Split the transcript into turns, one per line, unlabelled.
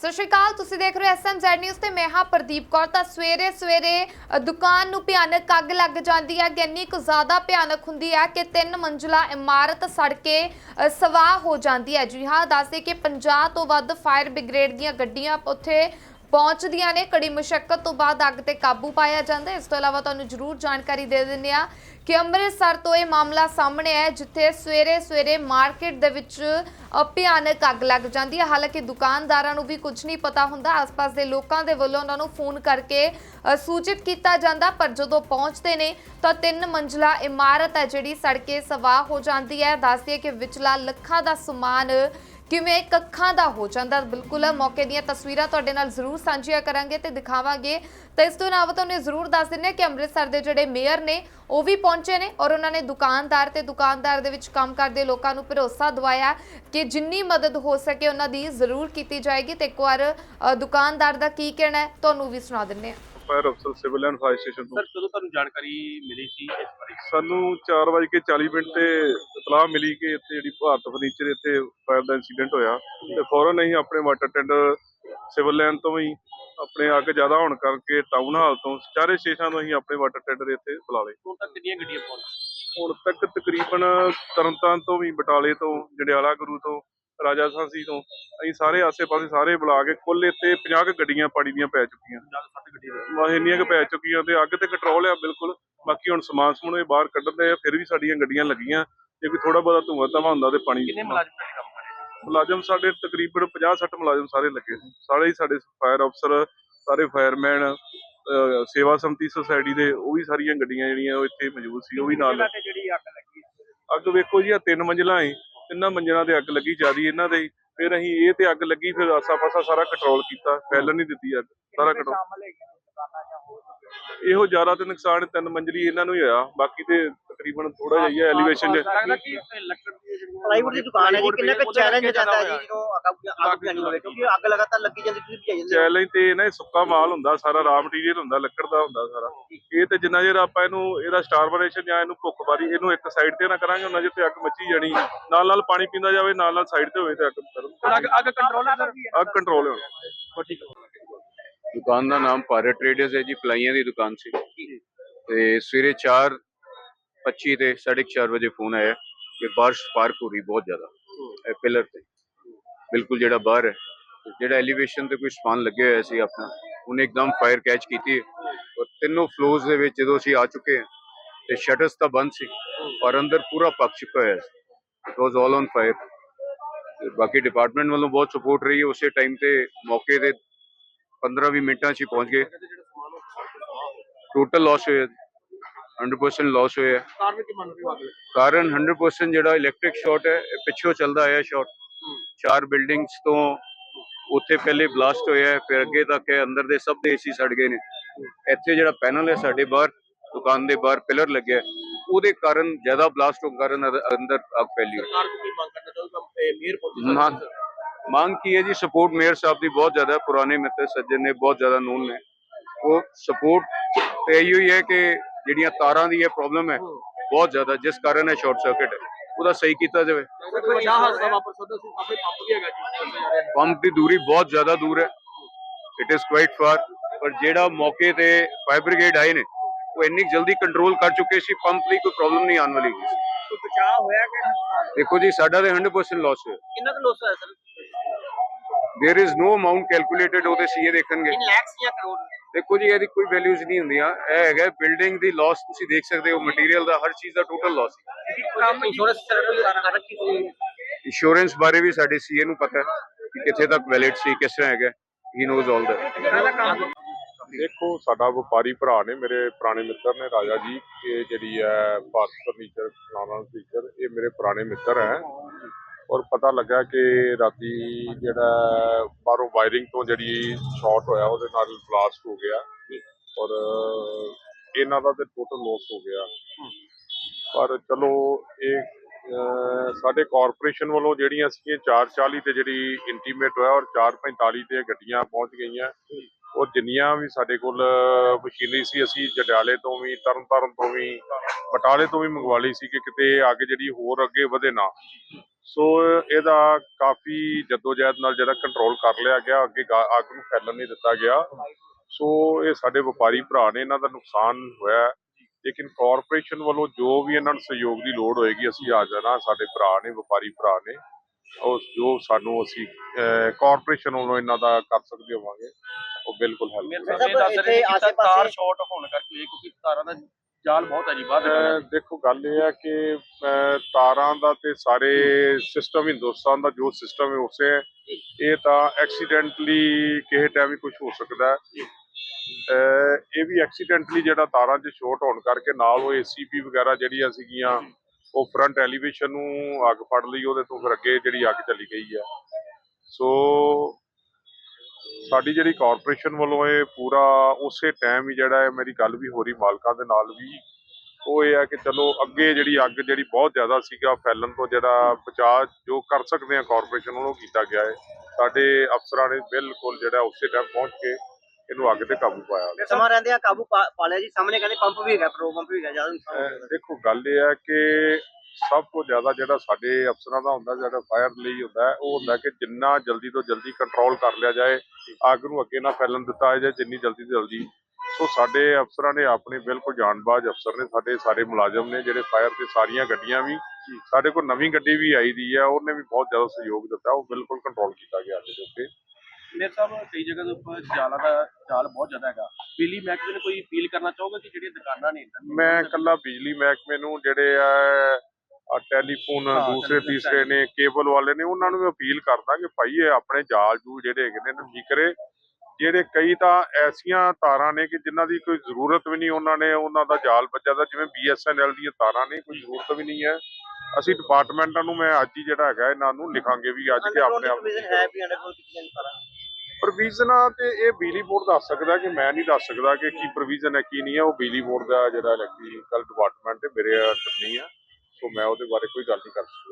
ਸਤਿ ਸ਼੍ਰੀ ਅਕਾਲ, ਤੁਸੀਂ ਦੇਖ ਰਹੇ ਹੋ ਐਸਐਮਜ਼ੈਡ ਨਿਊਜ਼ ਤੇ ਮੈਂ ਹਾਂ ਪ੍ਰਦੀਪ ਕੌਰ। ਤਾਂ ਸਵੇਰੇ ਸਵੇਰੇ ਦੁਕਾਨ ਨੂੰ ਭਿਆਨਕ ਅੱਗ ਲੱਗ ਜਾਂਦੀ ਹੈ ਕਿ ਇੰਨੀ ਕੁ ਜ਼ਿਆਦਾ ਭਿਆਨਕ ਹੁੰਦੀ ਹੈ ਕਿ ਤਿੰਨ ਮੰਜ਼ਲਾ ਇਮਾਰਤ ਸੜ ਕੇ ਸਵਾਹ ਹੋ ਜਾਂਦੀ ਹੈ। ਜੀ ਹਾਂ, ਦੱਸਦੇ ਕਿ 50 ਤੋਂ ਵੱਧ ਫਾਇਰ ਬ੍ਰਿਗੇਡ ਦੀਆਂ ਗੱਡੀਆਂ ਉੱਥੇ ਪਹੁੰਚਦੀਆਂ ਨੇ। ਕੜੀ ਮੁਸ਼ਕਲ ਤੋਂ ਬਾਅਦ ਅੱਗ ਤੇ ਕਾਬੂ ਪਾਇਆ ਜਾਂਦਾ ਇਸ ਤੋਂ ਇਲਾਵਾ ਤੁਹਾਨੂੰ ਜ਼ਰੂਰ ਜਾਣਕਾਰੀ ਦੇ ਦਿੰਦੇ ਆ ਕਿ ਅੰਮ੍ਰਿਤਸਰ ਤੋਂ ਇਹ ਮਾਮਲਾ ਸਾਹਮਣੇ ਹੈ ਜਿੱਥੇ ਸਵੇਰੇ ਸਵੇਰੇ ਮਾਰਕੀਟ ਦੇ ਵਿੱਚ ਭਿਆਨਕ ਅੱਗ ਲੱਗ ਜਾਂਦੀ ਹੈ। ਹਾਲਾਂਕਿ ਦੁਕਾਨਦਾਰਾਂ ਨੂੰ ਵੀ ਕੁਝ ਨਹੀਂ ਪਤਾ ਹੁੰਦਾ। ਆਸ-ਪਾਸ ਦੇ ਲੋਕਾਂ ਦੇ ਵੱਲੋਂ ਉਹਨਾਂ ਨੂੰ ਫੋਨ ਕਰਕੇ ਅ, ਸੂਚਿਤ ਕੀਤਾ ਜਾਂਦਾ ਪਰ ਜਦੋਂ ਪਹੁੰਚਦੇ ਨੇ ਤਾਂ ਤਿੰਨ ਮੰਜ਼ਲਾ ਇਮਾਰਤ ਹੈ ਜਿਹੜੀ ਸੜਕੇ ਸਵਾਹ ਹੋ ਜਾਂਦੀ ਹੈ। ਦੱਸਦੀ ਹੈ ਕਿ ਵਿਚਲਾ ਲੱਖਾਂ ਦਾ ਸਮਾਨ ਕਿਵੇਂ ਕੱਖਾਂ ਦਾ ਹੋ ਜਾਂਦਾ, ਬਿਲਕੁਲ ਮੌਕੇ ਦੀਆਂ ਤਸਵੀਰਾਂ ਤੁਹਾਡੇ ਨਾਲ ਜ਼ਰੂਰ ਸਾਂਝੀਆਂ ਕਰਾਂਗੇ ਤੇ ਦਿਖਾਵਾਂਗੇ। ਤਾਂ ਇਸ ਤੋਂ ਇਲਾਵਾ ਤੁਹਾਨੂੰ ਜ਼ਰੂਰ ਦੱਸ ਦਿੰਦੇ ਹਾਂ ਕਿ ਅੰਮ੍ਰਿਤਸਰ ਦੇ ਜਿਹੜੇ ਮੇਅਰ ਨੇ, ਉਹ ਵੀ ਪਹੁੰਚੇ ਨੇ ਔਰ ਉਹਨਾਂ ਨੇ ਦੁਕਾਨਦਾਰ ਤੇ ਦੁਕਾਨਦਾਰ ਦੇ ਵਿੱਚ ਕੰਮ ਕਰਦੇ ਲੋਕਾਂ ਨੂੰ ਭਰੋਸਾ ਦਵਾਇਆ ਕਿ ਜਿੰਨੀ ਮਦਦ ਹੋ ਸਕੇ ਉਹਨਾਂ ਦੀ ਜ਼ਰੂਰ ਕੀਤੀ ਜਾਏਗੀ। ਤੇ ਇੱਕ ਵਾਰ ਦੁਕਾਨਦਾਰ ਦਾ ਕੀ ਕਹਿਣਾ ਹੈ, ਤੁਹਾਨੂੰ ਵੀ ਸੁਣਾ ਦਿੰਦੇ ਹਾਂ।
ਫਾਇਰ ਅਫਸਰ ਸਿਵਲ ਐਂਡ ਫਾਇਰ ਸਟੇਸ਼ਨ ਤੋਂ।
ਸਰ ਕਦੋਂ ਤੁਹਾਨੂੰ ਜਾਣਕਾਰੀ ਮਿਲੀ ਸੀ ਇਸ ਬਾਰੇ?
ਸਾਨੂੰ 4:40 ਮਿੰਟ ਤੇ ਇਤਲਾਹ ਮਿਲੀ ਕਿ ਇੱਥੇ ਜਿਹੜੀ ਭਾਰਤ ਫਰਨੀਚਰ ਇੱਥੇ ਫਾਇਰ ਦਾ ਇਨਸੀਡੈਂਟ ਹੋਇਆ। ਤੇ ਫੌਰਨ ਅਸੀਂ ਆਪਣੇ ਵਾਟਰ ਟੈਂਡਰ ਸਿਵਲ ਲਾਈਨ ਤੋਂ ਵੀ ਆਪਣੇ ਅੱਗ ਜ਼ਿਆਦਾ ਹੋਣ ਕਰਕੇ ਟਾਊਨ ਹਾਲ ਤੋਂ ਚਾਰੇ ਸਟੇਸ਼ਨਾਂ ਤੋਂ ਅਸੀਂ ਆਪਣੇ ਵਾਟਰ ਟੈਂਡਰ ਇੱਥੇ ਬੁਲਾ ਲਏ।
ਹੁਣ ਤੱਕ ਕਿੰਨੀਆਂ ਗੱਡੀਆਂ ਪਹੁੰਚੀਆਂ?
ਹੁਣ ਤੱਕ ਤਕਰੀਬਨ ਤਰਨਤਾਰਨ ਤੋਂ ਵੀ ਬਟਾਲੇ ਤੋਂ ਜੰਡਿਆਲਾ ਗੁਰੂ ਤੋਂ ਰਾਜਾ ਸਾਂਸੀ ਤੋਂ ਅਸੀਂ ਸਾਰੇ ਆਸੇ-ਪਾਸੇ ਸਾਰੇ ਬੁਲਾ ਕੇ ਕੁੱਲ ਇੱਥੇ 50 ਕੁ ਗੱਡੀਆਂ ਪਾਣੀ ਦੀਆਂ ਪੈ ਚੁੱਕੀਆਂ।
60 ਗੱਡੀਆਂ
ਬਸ ਇੰਨੀਆਂ ਕੁ ਪੈ ਚੁੱਕੀਆਂ ਤੇ ਅੱਗ ਤੇ ਕੰਟਰੋਲ ਆ ਬਿਲਕੁਲ। ਬਾਕੀ ਹੁਣ ਸਮਾਨ ਸਮੂਨ ਇਹ ਬਾਹਰ ਕੱਢਦੇ ਆ ਫਿਰ ਵੀ ਸਾਡੀਆਂ ਗੱਡੀਆਂ ਲੱਗੀਆਂ। ਜੇ ਕੋਈ ਥੋੜਾ ਬਹੁਤਾ ਧੂੰਆਂ ਧਾਵਾਂ ਹੁੰਦਾ ਤੇ ਪਾਣੀ
ਕਿੰਨੇ ਮੁਲਾਜ਼ਮ
ਸਾਡੇ ਤਕਰੀਬਨ 50 60 ਮੁਲਾਜ਼ਮ ਸਾਰੇ ਲੱਗੇ। ਸਾਰੇ ਹੀ ਸਾਡੇ ਫਾਇਰ ਅਫਸਰ ਸਾਰੇ ਫਾਇਰਮੈਨ ਸੇਵਾ ਸੰਮਤੀ ਸੁਸਾਇਟੀ ਦੇ ਉਹ ਵੀ ਸਾਰੀਆਂ ਗੱਡੀਆਂ ਜਿਹੜੀਆਂ ਉਹ ਇੱਥੇ ਮੌਜੂਦ ਸੀ ਉਹ ਵੀ ਨਾਲ
ਜਿਹੜੀ ਅੱਗ ਲੱਗੀ?
ਅੱਗ ਵੇਖੋ ਜੀ ਆ ਤਿੰਨ ਮੰਜ਼ਲਾਂ ਏ। ਤਿੰਨਾਂ ਮੰਜ਼ਲਾਂ ਤੇ ਅੱਗ ਲੱਗੀ ਜਿਆਦੀ ਇਹਨਾਂ ਦੇ ਹੀ। ਫਿਰ ਅਸੀਂ ਇਹ ਤੇ ਅੱਗ ਲੱਗੀ ਫਿਰ ਆਸਾ ਪਾਸਾ ਸਾਰਾ ਕੰਟਰੋਲ ਕੀਤਾ ਫੈਲਣ ਨਹੀਂ ਦਿੱਤੀ ਅੱਗ ਸਾਰਾ ਕੰਟਰੋਲ
ਸ਼ਾਮਲ ਹੈਗੇ ਨੇ ਦੁਕਾਨਾਂ ਜਾਂ ਹੋਰ
ਇਹੋ ਜ਼ਿਆਦਾ ਤੇ ਨੁਕਸਾਨ ਤਿੰਨ ਮੰਜ਼ਲੀ ਇਹਨਾਂ ਨੂੰ ਹੀ ਹੋਇਆ ਬਾਕੀ ਤੇ ਤਕਰੀਬਨ ਥੋੜਾ ਜਿਹਾ ਐਲੀਵੇਸ਼ਨ
ਕਿ ਲੱਕੜ ਦੀ ਜਿਹੜੀਆਂ
ਪਲਾਈਵੁੱਡ ਦੀ ਦੁਕਾਨ ਹੈ ਜੀ ਕਿੰਨਾ ਕੁ ਚੈਲੰਜ ਜਾਂਦਾ ਹੈ ਜੀ ਜਦੋਂ ਅੱਗ ਅੱਗ ਹੋਵੇ ਕਿਉਂਕਿ ਅੱਗ ਲਗਾਤਾਰ ਲੱਗੀ ਜਾਂਦੀ ਤੁਸੀਂ ਭਜਾਈ ਜਾਂਦੇ।
ਚੈਲੰਜ ਤੇ ਇਹ ਨਾ ਇਹ ਸੁੱਕਾ ਮਾਲ ਹੁੰਦਾ ਸਾਰਾ ਰਾ ਮਟੀਰੀਅਲ ਹੁੰਦਾ ਲੱਕੜ ਦਾ ਹੁੰਦਾ ਸਾਰਾ। ਇਹ ਤੇ ਜਿੰਨਾ ਚਿਰ ਆਪਾਂ ਇਹਨੂੰ ਇਹਦਾ ਸਟਾਰਵਰੇਸ਼ਨ ਜਾਂ ਇਹਨੂੰ ਭੁੱਖਬਾਰੀ ਇਹਨੂੰ ਇੱਕ ਸਾਈਡ ਤੇ ਨਾ ਕਰਾਂਗੇ ਉਹਨਾਂ ਜਿੱਤੇ ਅੱਗ ਮੱਚੀ ਜਾਣੀ। ਨਾਲ ਨਾਲ ਪਾਣੀ ਪੀਂਦਾ ਜਾਵੇ ਨਾਲ ਨਾਲ ਸਾਈਡ ਤੇ ਹੋਵੇ ਤੇ ਅੱਗ
ਅੱਗ ਅੱਗ ਕੰਟਰੋਲ
ਅੱਗ ਕੰਟਰੋਲ ਹੋਣਾ
ਠੀਕ
ਦੁਕਾਨ ਦਾ ਨਾਮ ਭਾਰਤ ਟ੍ਰੇਡਰਸ ਹੈ ਜੀ ਪਲਾਈਆਂ ਦੀ ਦੁਕਾਨ ਸੀ। ਤੇ ਸਵੇਰੇ 4:25 ਤੇ 4:30 ਵਜੇ ਫੋਨ ਆਇਆ ਕਿ ਬਾਰਿਸ਼ ਸਪਾਰਕ ਹੋ ਰਹੀ ਬਹੁਤ ਜ਼ਿਆਦਾ। ਇਹ ਪਿਲਰ ਤੇ। ਬਿਲਕੁਲ ਜਿਹੜਾ ਬਾਹਰ ਹੈ, ਜਿਹੜਾ ਐਲੀਵੇਸ਼ਨ ਤੇ ਕੋਈ ਸਮਾਨ ਲੱਗਿਆ ਹੋਇਆ ਸੀ ਆਪਣਾ, ਉਹਨੇ ਇੱਕਦਮ ਫਾਇਰ ਕੈਚ ਕੀਤੀ ਔਰ ਤਿੰਨੋਂ ਫਲੋਰਸ ਦੇ ਵਿੱਚ ਜਦੋਂ ਅਸੀਂ ਆ ਚੁੱਕੇ ਹਾਂ, ਤੇ ਸ਼ਟਰਸ ਤਾਂ ਬੰਦ ਸੀ ਔਰ ਅੰਦਰ ਪੂਰਾ ਪੱਕ ਚੁੱਕਾ ਹੋਇਆ ਸੀ। It was all on fire ਬਾਕੀ ਡਿਪਾਰਟਮੈਂਟ ਵੱਲੋਂ ਬਹੁਤ ਸਪੋਰਟ ਰਹੀ ਹੈ। ਉਸੇ ਟਾਈਮ ਤੇ ਮੌਕੇ ਤੇ 15-20 ਮਿੰਟਾਂ 'ਚ ਹੀ ਪਹੁੰਚ ਗਏ। ਟੋਟਲ ਲਾਸ ਹੋਇਆ। 100% ਲਾਸ ਹੋਇਆ
ਕਾਰਨ ਕੀ ਮੰਨ ਰਹੇ ਹੋ ਅੱਗ ਲੱਗੀ?
ਕਾਰਨ 100% ਜਿਹੜਾ ਇਲੈਕਟ੍ਰਿਕ ਸ਼ਾਰਟ ਹੈ ਇਹ ਪਿੱਛੋਂ ਚੱਲਦਾ ਆਇਆ ਸ਼ਾਰਟ ਚਾਰ ਬਿਲਡਿੰਗਸ ਤੋਂ ਉੱਥੇ ਪਹਿਲੇ ਬਲਾਸਟ ਹੋਇਆ ਹੈ, ਫਿਰ ਅੱਗੇ ਤੱਕ ਹੈ ਅੰਦਰ ਦੇ ਸਭ ਦੇ ਏਸੀ ਸੜ ਗਏ ਨੇ। ਇੱਥੇ ਜਿਹੜਾ ਪੈਨਲ ਹੈ ਸਾਡੇ ਬਾਹਰ ਦੁਕਾਨ ਦੇ ਬਾਹਰ ਪਿਲਰ ਲੱਗਿਆ ਹੈ, ਉਹਦੇ ਕਾਰਨ ਜ਼ਿਆਦਾ ਬਲਾਸਟ ਹੋਣ ਕਾਰਨ ਅਦ- ਅੰਦਰ ਅੱਗ ਫੈਲੀ ਹੋਈ।
ਸਰਕਾਰ ਕੀ ਮੰਗ ਕਰਨਾ ਚਾਹੋਗੇ? ਇਹ ਮੇਅਰ ਪਹੁੰਚੀ
ਮੰਗ ਮੰਗ ਕੀ ਹੈ ਜੀ? ਸਪੋਰਟ ਮੇਅਰ ਸਾਹਿਬ ਦੀ ਬਹੁਤ ਜ਼ਿਆਦਾ ਹੈ, ਪੁਰਾਣੇ ਮਿੱਤਰ ਸੱਜਣ ਨੇ ਬਹੁਤ ਜ਼ਿਆਦਾ ਨੂਨ ਨੇ। ਉਹ ਸਪੋਰਟ ਤੇ ਇਹੀ ਹੋਈ ਹੈ ਕਿ ਜਿਹੜੀਆਂ ਤਾਰਾਂ ਦੀ ਇਹ ਪ੍ਰੋਬਲਮ ਹੈ ਬਹੁਤ ਜ਼ਿਆਦਾ ਜਿਸ ਕਾਰਨ ਇਹ ਸ਼ਾਰਟ ਸਰਕਟ ਹੈ। ਉਹਦਾ ਸਹੀ ਕੀਤਾ ਜਾਵੇ।
ਪੰਪ
ਦੀ ਦੂਰੀ ਬਹੁਤ ਜ਼ਿਆਦਾ ਦੂਰ ਹੈ। ਇਟ ਇਜ਼ ਕੁਆਇਟ ਫਾਰ ਪਰ ਜਿਹੜਾ ਮੌਕੇ ਤੇ ਫਾਇਰ ਬ੍ਰਿਗੇਡ ਆਏ ਨੇ ਉਹ ਇੰਨੀ ਜਲਦੀ ਕੰਟਰੋਲ ਕਰ ਚੁੱਕੇ ਸੀ ਪੰਪ ਲਈ ਕੋਈ ਪ੍ਰੋਬਲਮ ਨਹੀਂ ਆਉਣ ਵਾਲੀ। ਸੀ
ਬਚਾਅ ਹੋਇਆ ਕਿ
ਦੇਖੋ ਜੀ ਸਾਡਾ ਤੇ 100% ਲਾਸ ਹੋਇਆ।
ਕਿੰਨਾ ਕੁ ਲੋਸ ਹੋਇਆ sir
there is no amount calculated ਉਹਦੇ ਸੀਏ ਦੇਖਣਗੇ
ਇਨ ਲੈਕਸ ਜਾਂ ਕਰੋੜ
ਦੇਖੋ ਜੀ ਇਹਦੀ ਕੋਈ ਵੈਲਿਊਜ਼ ਨਹੀਂ ਹੁੰਦੀਆਂ ਇਹ ਹੈਗਾ ਬਿਲਡਿੰਗ ਦੀ ਲਾਸ ਤੁਸੀਂ ਦੇਖ ਸਕਦੇ ਹੋ ਮਟੀਰੀਅਲ ਦਾ ਹਰ ਚੀਜ਼ ਦਾ ਟੋਟਲ ਲਾਸ
ਕੰਮ ਇੰਸ਼ੋਰੈਂਸ ਕਰ ਰੱਖੀ ਸੀ
ਇੰਸ਼ੋਰੈਂਸ ਬਾਰੇ ਵੀ ਸਾਡੇ ਸੀਏ ਨੂੰ ਪਤਾ ਹੈ ਕਿ ਕਿੱਥੇ ਤੱਕ ਵੈਲਿਡ ਸੀ ਕਿਸ ਤਰ੍ਹਾਂ ਹੈਗਾ ਹੀ ਨੋਜ਼ ਆਲ ਦੈਟ
ਦੇਖੋ ਸਾਡਾ ਵਪਾਰੀ ਭਰਾ ਨੇ ਮੇਰੇ ਪੁਰਾਣੇ ਮਿੱਤਰ ਨੇ ਰਾਜਾ ਜੀ ਇਹ ਜਿਹੜੀ ਹੈ ਭਾਰਤ ਫਰਨੀਚਰ ਨਾਮ ਫਰਨੀਚਰ ਇਹ ਮੇਰੇ ਪੁਰਾਣੇ ਮਿੱਤਰ ਹੈ ਔਰ ਪਤਾ ਲੱਗਾ ਕਿ ਰਾਤੀ ਜਿਹੜਾ ਬਾਹਰੋਂ ਵਾਇਰਿੰਗ ਤੋਂ ਜਿਹੜੀ ਸ਼ਾਰਟ ਹੋਇਆ, ਉਹਦੇ ਨਾਲ ਬਲਾਸਟ ਹੋ ਗਿਆ। ਔਰ ਇਹਨਾਂ ਦਾ ਤੇ ਟੋਟਲ ਲੋਸ ਹੋ ਗਿਆ। ਪਰ ਚਲੋ, ਇਹ ਸਾਡੇ ਕਾਰਪੋਰੇਸ਼ਨ ਵੱਲੋਂ ਜਿਹੜੀਆਂ ਸੀਗੀਆਂ 440 ਤੇ ਜਿਹੜੀ ਇੰਟੀਮੇਟ ਹੋਇਆ ਔਰ 445 ਤੇ ਗੱਡੀਆਂ ਪਹੁੰਚ ਗਈਆਂ।
ਉਹ ਜਿੰਨੀਆਂ ਵੀ ਸਾਡੇ ਕੋਲ ਮਸ਼ੀਨਰੀ ਸੀ, ਅਸੀਂ ਜਟਿਆਲੇ ਤੋਂ ਵੀ, ਤਰਨਤਾਰਨ ਤੋਂ ਵੀ, ਬਟਾਲੇ ਤੋਂ ਵੀ ਮੰਗਵਾ ਲਈ ਸੀ ਕਿ ਕਿਤੇ ਅੱਗ ਜਿਹੜੀ ਹੋਰ ਅੱਗੇ ਵਧੇ ਨਾ। ਸੋ ਇਹਦਾ ਕਾਫੀ ਜਦੋਜਹਿਦ ਨਾਲ ਜਿਹੜਾ ਕੰਟਰੋਲ ਕਰ ਲਿਆ ਗਿਆ, ਅੱਗੇ ਗਾ- ਅੱਗ ਨੂੰ ਫੈਲਣ ਨਹੀਂ ਦਿੱਤਾ ਗਿਆ। ਸੋ ਇਹ ਸਾਡੇ ਵਪਾਰੀ ਭਰਾ ਨੇ ਇਹਨਾਂ ਦਾ ਨੁਕਸਾਨ ਹੋਇਆ ਲੇਕਿਨ ਕਾਰਪੋਰੇਸ਼ਨ ਵੱਲੋਂ ਜੋ ਵੀ ਇਹਨਾਂ ਨੂੰ ਸਹਿਯੋਗ ਦੀ ਲੋੜ ਹੋਏਗੀ, ਅਸੀਂ ਆ ਜਾਣਾ। ਸਾਡੇ ਭਰਾ ਨੇ, ਵਪਾਰੀ ਭਰਾ ਨੇ, ਉਹ ਜੋ ਸਾਨੂੰ ਅਸੀਂ ਕਾਰਪੋਰੇਸ਼ਨ ਵੱਲੋਂ ਇਹਨਾਂ ਦਾ ਕਰ ਸਕਦੇ ਹੋਵਾਂਗੇ। ਉਹ ਬਿਲਕੁਲ ਹੈਲਪ
ਮੇਰੇ
ਸਾਹਿਬ,
ਸਾਹਿਬ ਇਹ ਦੱਸ ਰਹੇ ਨੇ ਕਿ ਤਾਰ ਸ਼ਾਰਟ ਹੋਣ ਕਰਕੇ ਕਿਉਂਕਿ ਤਾਰਾਂ ਦਾ ਜਾਲ ਬਹੁਤ ਹੈ ਜੀ ਬਾਹਰ
ਦੇਖੋ ਗੱਲ ਇਹ ਹੈ ਕਿ ਤਾਰਾਂ ਦਾ ਤੇ ਸਾਰੇ ਸਿਸਟਮ ਹਿੰਦੁਸਤਾਨ ਦਾ ਜੋ ਸਿਸਟਮ ਹੈ ਉਸੇ ਹੈ। ਇਹ ਤਾਂ ਐਕਸੀਡੈਂਟਲੀ ਕਿਸੇ ਟਾਈਮ ਵੀ ਕੁਝ ਹੋ ਸਕਦਾ ਇਹ ਵੀ ਐਕਸੀਡੈਂਟਲੀ ਜਿਹੜਾ ਤਾਰਾਂ 'ਚ ਸ਼ੋਰਟ ਹੋਣ ਕਰਕੇ ਨਾਲ ਉਹ ਏਸੀਪੀ ਵਗੈਰਾ ਜਿਹੜੀਆਂ ਸੀਗੀਆਂ ਉਹ ਫਰੰਟ ਐਲੀਵੇਸ਼ਨ ਨੂੰ ਅੱਗ ਫੜ ਲਈ ਉਹਦੇ ਤੋਂ ਫਿਰ ਅੱਗੇ ਜਿਹੜੀ ਅੱਗ ਚੱਲੀ ਗਈ ਆ ਸੋ ਸਾਡੀ ਜਿਹੜੀ ਕਾਰਪੋਰੇਸ਼ਨ ਵੱਲੋਂ ਇਹ ਪੂਰਾ ਉਸੇ ਟਾਈਮ ਹੀ ਜਿਹੜਾ ਹੈ ਮੇਰੀ ਗੱਲ ਵੀ ਹੋ ਰਹੀ ਮਾਲਕਾਂ ਦੇ ਨਾਲ ਵੀ ਉਹ ਇਹ ਹੈ ਕਿ ਚਲੋ ਅੱਗੇ ਜਿਹੜੀ ਅੱਗ ਜਿਹੜੀ ਬਹੁਤ ਜ਼ਿਆਦਾ ਸੀਗਾ ਫੈਲਣ ਤੋਂ ਜਿਹੜਾ ਬਚਾਅ ਜੋ ਕਰ ਸਕਦੇ ਆ ਕਾਰਪੋਰੇਸ਼ਨ ਵੱਲੋਂ ਕੀਤਾ ਗਿਆ ਹੈ ਸਾਡੇ ਅਫਸਰਾਂ ਨੇ ਬਿਲਕੁਲ ਜਿਹੜਾ ਉਸੇ ਟਾਈਮ ਪਹੁੰਚ ਕੇ ਇਹਨੂੰ ਅੱਗ ਤੇ ਕਾਬੂ ਪਾਇਆ
ਸਮਾਂ ਰਹਿੰਦੇ ਆ ਕਾਬੂ ਪਾ ਪਾ ਲਿਆ ਜੀ ਸਾਹਮਣੇ ਕਹਿੰਦੇ ਪੰਪ ਵੀ ਹੈਗਾ ਪੈਟਰੋਲ ਪੰਪ ਵੀ ਹੈਗਾ ਜ਼ਿਆਦਾ ਨੁਕਸਾਨ ਹੋ
ਅਹ
ਗਿਆ।
ਦੇਖੋ ਗੱਲ ਇਹ ਹੈ ਕਿ ਸਭ ਤੋਂ ਜ਼ਿਆਦਾ ਜਿਹੜਾ ਸਾਡੇ ਅਫਸਰਾਂ ਦਾ ਹੁੰਦਾ ਜਿਹੜਾ ਫਾਇਰ ਲਈ ਹੁੰਦਾ ਉਹ ਹੁੰਦਾ ਕਿ ਜਿੰਨਾ ਜਲਦੀ ਤੋਂ ਜਲਦੀ ਕੰਟਰੋਲ ਕਰ ਲਿਆ ਜਾਏ ਅੱਗ ਨੂੰ ਅੱਗੇ ਨਾ ਫੈਲਣ ਦਿੱਤਾ ਜਾਏ ਜਿੰਨੀ ਜਲਦੀ ਤੋਂ ਜਲਦੀ। ਸੋ ਸਾਡੇ ਅਫਸਰਾਂ ਨੇ ਆਪਣੇ ਬਿਲਕੁਲ ਜਾਣਬਾਜ਼ ਅਫਸਰ ਨੇ ਸਾਡੇ ਸਾਰੇ ਮੁਲਾਜ਼ਮ ਨੇ ਜਿਹੜੇ ਫਾਇਰ ਦੇ ਸਾਰੀਆਂ ਗੱਡੀਆਂ ਵੀ ਸਾਡੇ ਕੋਲ ਨਵੀਂ ਗੱਡੀ ਵੀ ਆਈ ਦੀ ਹੈ ਉਹਨੇ ਵੀ ਬਹੁਤ ਜ਼ਿਆਦਾ ਸਹਿਯੋਗ ਦਿੱਤਾ ਉਹ ਬਿਲਕੁਲ ਕੰਟਰੋਲ ਕੀਤਾ ਗਿਆ ਅੱਗ ਦੇ ਉੱਤੇ।
ਮੇਰੇ ਸਾਹਿਬ ਕਈ ਜਗ੍ਹਾ ਦੇ ਉੱਪਰ ਜਾਲਾਂ ਦਾ ਜਾਲ ਬਹੁਤ ਜ਼ਿਆਦਾ ਹੈਗਾ। ਬਿਜਲੀ ਮਹਿਕਮੇ ਨੂੰ ਕੋਈ ਅਪੀਲ ਕਰਨਾ ਚਾਹੋਗੇ ਕਿ ਜਿਹੜੀਆਂ ਦੁਕਾਨਾਂ ਨੇ
ਮੈਂ ਕੱਲਾ ਬਿਜਲੀ ਮਹਿਕਮੇ ਨੂੰ ਜਿਹੜੇ ਆ ਆ ਟੈਲੀਫੋਨ ਦੂਸਰੇ ਤੀਸਰੇ ਨੇ ਕੇਬਲ ਵਾਲੇ ਨੇ ਉਹਨਾਂ ਨੂੰ ਵੀ ਅਪੀਲ ਕਰਦਾ ਕਿ ਭਾਈ ਇਹ ਆਪਣੇ ਜਾਲ ਜੂ ਜਿਹੜੇ ਹੈਗੇ ਨੇ ਠੀਕ ਕਰੇ। ਜਿਹੜੇ ਕਈ ਤਾਂ ਐਸੀਆਂ ਤਾਰਾਂ ਨੇ ਕਿ ਜਿਨ੍ਹਾਂ ਦੀ ਕੋਈ ਜ਼ਰੂਰਤ ਵੀ ਨਹੀਂ ਉਹਨਾਂ ਨੇ ਉਹਨਾਂ ਦਾ ਜਾਲ ਬੱਜਾ ਦਾ ਜਿਵੇਂ BSNL ਦੀਆਂ ਤਾਰਾਂ ਨੇ ਕੋਈ ਜ਼ਰੂਰਤ ਵੀ ਨਹੀਂ ਹੈ। ਅਸੀਂ ਡਿਪਾਰਟਮੈਂਟਾਂ ਨੂੰ ਮੈਂ ਅੱਜ ਹੀ ਜਿਹੜਾ ਹੈਗਾ ਇਹਨਾਂ ਨੂੰ ਲਿਖਾਂਗੇ ਵੀ ਅੱਜ ਕੇ ਆਪਣੇ ਆਪ
ਹੈ ਵੀ
ਪ੍ਰੋਵੀਜ਼ਨਾਂ ਤੇ ਇਹ ਬਿਜਲੀ ਬੋਰਡ ਦੱਸ ਸਕਦਾ ਕਿ ਮੈਂ ਨਹੀਂ ਦੱਸ ਸਕਦਾ ਕਿ ਕੀ ਪ੍ਰੋਵੀਜ਼ਨ ਹੈ ਕੀ ਨਹੀਂ ਹੈ। ਉਹ ਬਿਜਲੀ ਬੋਰਡ ਦਾ ਜਿਹੜਾ ਇਲੈਕਟ੍ਰੀਕਲ ਡਿਪਾਰਟਮੈਂਟ ਮੇਰੇ ਅੰਡਰ ਨਹੀਂ ਹੈ ਸੋ ਮੈਂ ਉਹਦੇ ਬਾਰੇ ਕੋਈ ਗੱਲ ਨਹੀਂ ਕਰ ਸਕਦਾ।